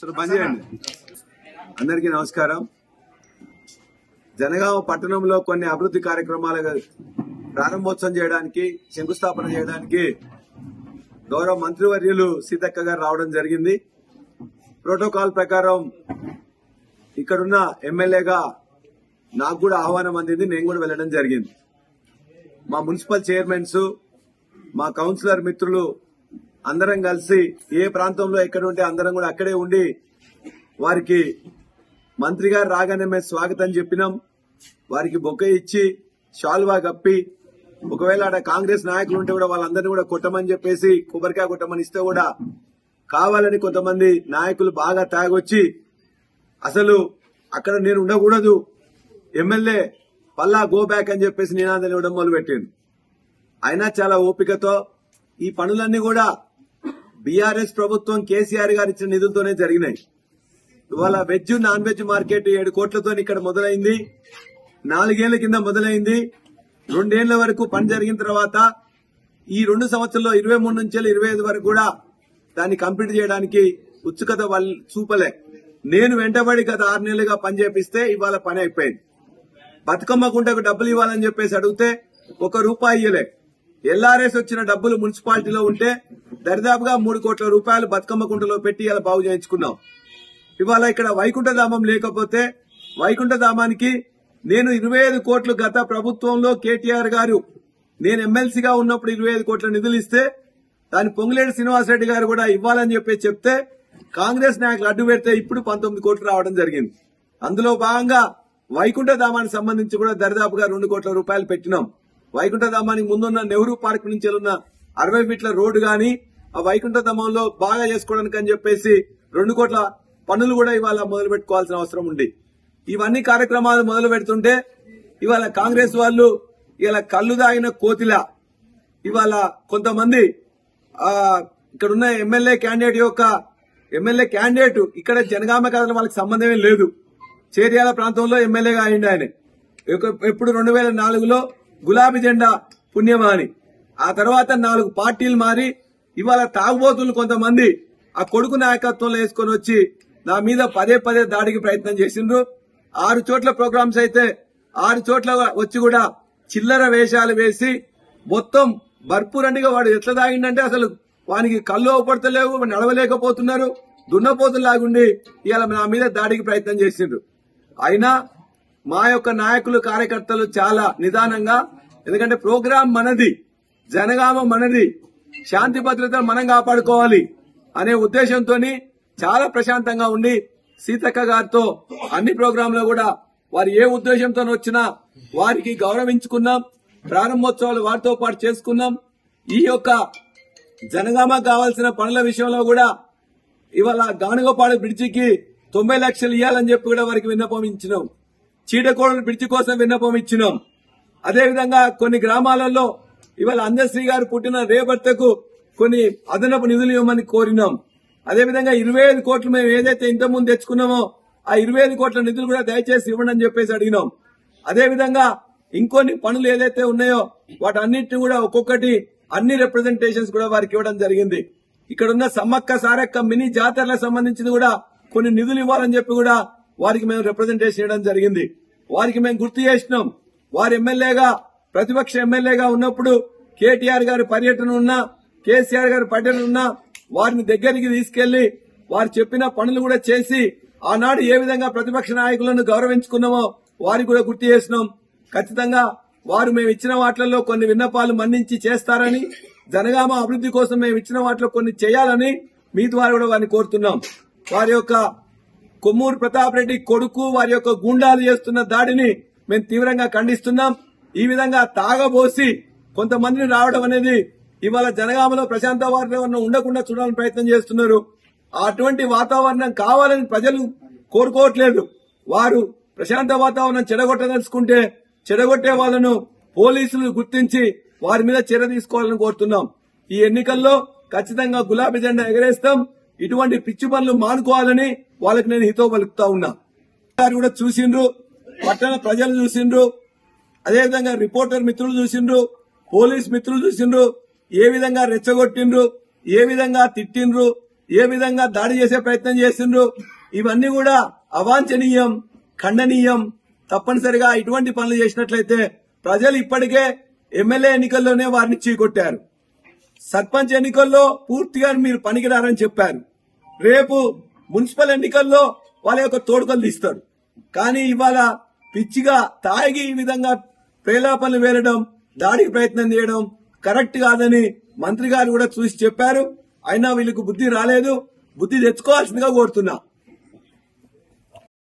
సరే బంద్ చేయండి. అందరికీ నమస్కారం. జనగామ పట్టణంలో కొన్ని అభివృద్ధి కార్యక్రమాలు ప్రారంభోత్సవం చేయడానికి శంకుస్థాపన చేయడానికి గౌరవ మంత్రివర్యులు సీతక్క గారు రావడం జరిగింది. ప్రోటోకాల్ ప్రకారం ఇక్కడున్న ఎమ్మెల్యేగా నాకు కూడా ఆహ్వానం అందింది నేను కూడా వెళ్ళడం జరిగింది. మా మున్సిపల్ చైర్మన్స్ మా కౌన్సిలర్ మిత్రులు అందరం కలిసి ఏ ప్రాంతంలో ఎక్కడ ఉంటే అందరం కూడా అక్కడే ఉండి వారికి మంత్రి గారు రాగానే మేము స్వాగతం చెప్పినాం. వారికి బొక్క ఇచ్చి షాల్వా కప్పి ఒకవేళ ఆడ కాంగ్రెస్ నాయకులు ఉంటే కూడా వాళ్ళందరినీ కూడా కొట్టమని చెప్పేసి కొబ్బరికాయ కొట్టమని ఇస్తే కూడా కావాలని కొంతమంది నాయకులు బాగా తాగొచ్చి అసలు అక్కడ నేను ఉండకూడదు ఎమ్మెల్యే పల్లా గో బ్యాక్ అని చెప్పేసి నినాదం ఇవ్వడం మొదలుపెట్టిండు. అయినా చాలా ఓపికతో ఈ పనులన్నీ కూడా బీఆర్ఎస్ ప్రభుత్వం కేసీఆర్ గారు ఇచ్చిన నిధులతోనే జరిగినాయి. ఇవాళ వెజ్ నాన్ వెజ్ మార్కెట్ ఏడు కోట్లతో ఇక్కడ మొదలైంది. నాలుగేళ్ళ కింద మొదలైంది. రెండేళ్ళ వరకు పని జరిగిన తర్వాత ఈ రెండు సంవత్సరంలో ఇరవై మూడు నుంచి ఇరవై ఐదు వరకు కూడా దాన్ని కంప్లీట్ చేయడానికి ఉత్సుకత వాళ్ళు చూపలే. నేను వెంటబడి గత ఆరు నెలలుగా పని చేపిస్తే ఇవాళ పని అయిపోయింది. బతుకమ్మ గుంటకు డబ్బులు ఇవ్వాలని చెప్పేసి అడిగితే ఒక రూపాయి ఇయ్యలే. ఎల్ఆర్ఎస్ వచ్చిన డబ్బులు మున్సిపాలిటీలో ఉంటే దరిదాపుగా మూడు కోట్ల రూపాయలు బతుకమ్మ కుంటలో పెట్టి ఇలా బాగు చేయించుకున్నాం. ఇవాళ ఇక్కడ వైకుంఠధామం లేకపోతే వైకుంఠధామానికి నేను ఇరవై ఐదు కోట్లు గత ప్రభుత్వంలో కేటీఆర్ గారు నేను ఎమ్మెల్సీగా ఉన్నప్పుడు ఇరవై ఐదు కోట్ల నిధులు ఇస్తే దాని పొంగులేటి శ్రీనివాసరెడ్డి గారు కూడా ఇవ్వాలని చెప్పి చెప్తే కాంగ్రెస్ నాయకులు అడ్డు పెడితే ఇప్పుడు పంతొమ్మిది కోట్లు రావడం జరిగింది. అందులో భాగంగా వైకుంఠధామానికి సంబంధించి కూడా దరిదాపుగా రెండు కోట్ల రూపాయలు పెట్టినాం. వైకుంఠధామానికి ముందున్న నెహ్రూ పార్క్ నుంచి ఉన్న అరవై ఫీట్ల రోడ్డు గాని ఆ వైకుంఠధామంలో బాగా చేసుకోవడానికి అని చెప్పేసి రెండు కోట్ల పనులు కూడా ఇవాళ మొదలు పెట్టుకోవాల్సిన అవసరం ఉంది. ఇవన్నీ కార్యక్రమాలు మొదలు పెడుతుంటే ఇవాళ కాంగ్రెస్ వాళ్ళు ఇవాళ కళ్ళు దాగిన కోతిలా ఇవాళ కొంతమంది ఆ ఇక్కడ ఉన్న ఎమ్మెల్యే క్యాండిడేట్ యొక్క ఎమ్మెల్యే క్యాండిడేట్ ఇక్కడ జనగామ కథలు వాళ్ళకి సంబంధమే లేదు. చేర్యాల ప్రాంతంలో ఎమ్మెల్యేగా అయింది ఆయన. ఎప్పుడు రెండు వేల నాలుగులో గులాబీ జెండా పుణ్యమాని. ఆ తర్వాత నాలుగు పార్టీలు మారి ఇవాళ తాగుబోతులు కొంతమంది ఆ కొడుకు నాయకత్వంలో వేసుకొని వచ్చి నా మీద పదే పదే దాడికి ప్రయత్నం చేసిండ్రు. ఆరు చోట్ల ప్రోగ్రామ్స్ అయితే ఆరు చోట్ల వచ్చి కూడా చిల్లర వేషాలు వేసి మొత్తం భర్పూరండిగా వాడు ఎట్లా తాగిండంటే అసలు వానికి కళ్ళు అవపడతలేవు నడవలేకపోతున్నారు. దున్నపోతులాగుండి ఇవాళ నా మీద దాడికి ప్రయత్నం చేసిండ్రు. అయినా మా యొక్క నాయకులు కార్యకర్తలు చాలా నిదానంగా ఎందుకంటే ప్రోగ్రాం మనది జనగామ మనది శాంతి భద్రత మనం కాపాడుకోవాలి అనే ఉద్దేశంతో చాలా ప్రశాంతంగా ఉండి సీతక్క గారితో అన్ని ప్రోగ్రాంలో కూడా వారు ఏ ఉద్దేశంతో వచ్చినా వారికి గౌరవించుకున్నాం ప్రారంభోత్సవాలు వారితో పాటు చేసుకున్నాం. ఈ యొక్క జనగామ కావాల్సిన పనుల విషయంలో కూడా ఇవాళ గానుగపాడు బ్రిడ్జికి తొంభై లక్షలు ఇవ్వాలని చెప్పి కూడా వారికి విన్నపం ఇచ్చినాం. చీడకోడలు బ్రిడ్జి కోసం విన్నపం ఇచ్చినాం. అదేవిధంగా కొన్ని గ్రామాలలో ఇవాళ అందశ్రీ గారు పుట్టిన రేపర్తకు కొన్ని అదనపు నిధులు ఇవ్వమని కోరినాం. అదేవిధంగా ఇరవై ఐదు కోట్లు మేము ఏదైతే ఇంతకుముందు తెచ్చుకున్నామో ఆ ఇరవై ఐదు కోట్ల నిధులు కూడా దయచేసి ఇవ్వండి అని చెప్పేసి అడిగినాం. అదేవిధంగా ఇంకొన్ని పనులు ఏదైతే ఉన్నాయో వాటన్నిటిని కూడా ఒక్కొక్కటి అన్ని రిప్రజెంటేషన్స్ కూడా వారికి ఇవ్వడం జరిగింది. ఇక్కడ ఉన్న సమ్మక్క సారక్క మినీ జాతరలకు సంబంధించింది కూడా కొన్ని నిధులు ఇవ్వాలని చెప్పి కూడా వారికి మేము రిప్రజెంటేషన్ ఇవ్వడం జరిగింది. వారికి మేము గుర్తు చేసినాం. వారు ఎమ్మెల్యేగా ప్రతిపక్ష ఎమ్మెల్యేగా ఉన్నప్పుడు కేటీఆర్ గారి పర్యటన ఉన్నా కేసీఆర్ గారి పర్యటన ఉన్నా వారిని దగ్గరికి తీసుకెళ్ళి వారు చెప్పిన పనులు కూడా చేసి ఆనాడు ఏ విధంగా ప్రతిపక్ష నాయకులను గౌరవించుకున్నామో వారికి కూడా గుర్తు చేసినాం. ఖచ్చితంగా వారు మేము ఇచ్చిన వాటిల్లో కొన్ని విన్నపాలు మన్నించి చేస్తారని జనగామ అభివృద్ధి కోసం మేము ఇచ్చిన వాటిలో కొన్ని చేయాలని మీ ద్వారా కూడా వారిని కోరుతున్నాం. వారి యొక్క కొమ్మూరు ప్రతాప్ రెడ్డి కొడుకు వారి యొక్క గూండాలు చేస్తున్న దాడిని మేము తీవ్రంగా ఖండిస్తున్నాం. ఈ విధంగా తాగబోసి కొంతమందిని రావడం అనేది ఇవాళ జనగామలో ప్రశాంత వాతావరణం ఉండకుండా చూడాలని ప్రయత్నం చేస్తున్నారు. అటువంటి వాతావరణం కావాలని ప్రజలు కోరుకోవట్లేదు. వారు ప్రశాంత వాతావరణం చెడగొట్టదలుచుకుంటే చెడగొట్టే వాళ్ళను పోలీసులు గుర్తించి వారి మీద చర్య తీసుకోవాలని కోరుతున్నాం. ఈ ఎన్నికల్లో ఖచ్చితంగా గులాబీ జెండా ఎగరేస్తాం. ఇటువంటి పిచ్చి పనులు మానుకోవాలని వాళ్ళకి నేను హితో పలుకుతా ఉన్నా. గారు కూడా చూసిండ్రు పట్టణ ప్రజలు చూసిండ్రు అదేవిధంగా రిపోర్టర్ మిత్రులు చూసిండ్రు పోలీస్ మిత్రులు చూసిండ్రు ఏ విధంగా రెచ్చగొట్టిండ్రు ఏ విధంగా తిట్టిండ్రు ఏ విధంగా దాడి చేసే ప్రయత్నం చేసిండ్రు ఇవన్నీ కూడా అవాంఛనీయం ఖండనీయం తప్పనిసరిగా ఇటువంటి పనులు చేసినట్లయితే ప్రజలు ఇప్పటికే ఎమ్మెల్యే ఎన్నికల్లోనే వారిని చీకొట్టారు. సర్పంచ్ ఎన్నికల్లో పూర్తిగా మీరు పనికిరారని చెప్పారు. రేపు మున్సిపల్ ఎన్నికల్లో వాళ్ళ యొక్క తోడుకలు తీస్తారు. కానీ ఇవాళ పిచ్చిగా తాగి ఈ విధంగా ప్రేలాపనలు వేరడం దాడికి ప్రయత్నం చేయడం కరెక్ట్ కాదని మంత్రి గారు కూడా చూసి చెప్పారు. అయినా వీళ్ళకు బుద్ధి రాలేదు. బుద్ధి తెచ్చుకోవాల్సిందిగా కోరుతున్నా.